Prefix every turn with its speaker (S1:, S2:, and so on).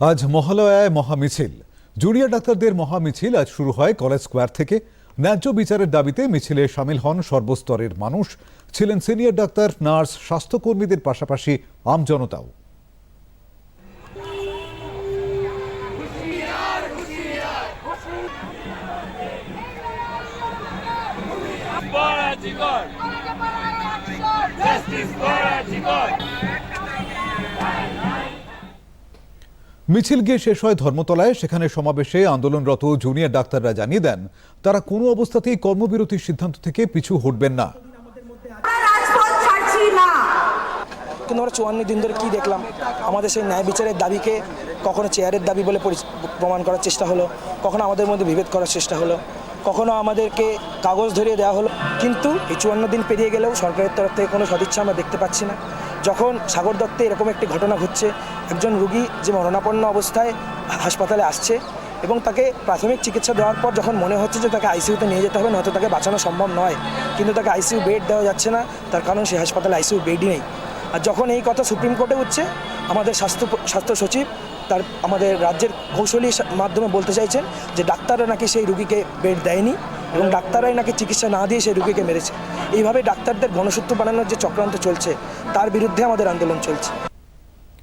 S1: আজ মহালয়ায় মহামিছিল। জুনিয়র ডাক্তারদের মহামিছিল আজ শুরু হয় কলেজ স্কোয়ার থেকে। ন্যায্য বিচারের দাবিতে মিছিলে সামিল হন সর্বস্তরের মানুষ। ছিলেন সিনিয়র ডাক্তার নার্স স্বাস্থ্যকর্মীদের পাশাপাশি আমজনতাও
S2: Boratigor!
S1: মিছিল গিয়ে শেষ হয় ধর্মতলায়। সেখানে সমাবেশে আন্দোলনরত জুনিয়র ডাক্তাররা জানিয়ে দেন তারা কোনো অবস্থাতেই কর্মবিরতির সিদ্ধান্ত থেকে পিছু হটবেন না।
S3: আমরা রাজপথ ছাড়ছি না।
S4: কিন্তু আমরা চুয়ান্ন দিন ধরে কী দেখলাম? আমাদের সেই ন্যায় বিচারের দাবিকে কখনো চেয়ারের দাবি বলে পরি- প্রমাণ করার চেষ্টা হলো কখনো আমাদের মধ্যে বিভেদ করার চেষ্টা হলো কখনো আমাদেরকে কাগজ ধরিয়ে দেওয়া হলো। কিন্তু এই চুয়ান্ন দিন পেরিয়ে গেলেও সরকারের তরফ থেকে কোনো সদিচ্ছা আমরা দেখতে পাচ্ছি না। যখন সাগর দত্তে এরকম একটি ঘটনা ঘটছে, একজন রুগী যে মরণাপন্ন অবস্থায় হাসপাতালে আসছে এবং তাকে প্রাথমিক চিকিৎসা দেওয়ার পর যখন মনে হচ্ছে যে তাকে আইসিইউতে নিয়ে যেতে হবে, নয়তো তাকে বাঁচানো সম্ভব নয়। কিন্তু তাকে আইসিইউ বেড দেওয়া যাচ্ছে না, তার কারণ সেই হাসপাতালে আইসিইউ বেডই নেই। আর যখন এই কথা সুপ্রিম কোর্টে উঠছে, আমাদের স্বাস্থ্য স্বাস্থ্য সচিব তার আমাদের রাজ্যের কৌশলী মাধ্যমে বলতে চাইছেন যে ডাক্তাররা নাকি সেই রুগীকে বেড দেয়নি। এবং ডাক্তাররাই নাকি চিকিৎসা না দিয়ে সেই রুগীকে মেরেছে। এইভাবে ডাক্তারদের গণসূত্র বানানোর যে চক্রান্ত চলছে, তার বিরুদ্ধে আমাদের আন্দোলন চলছে।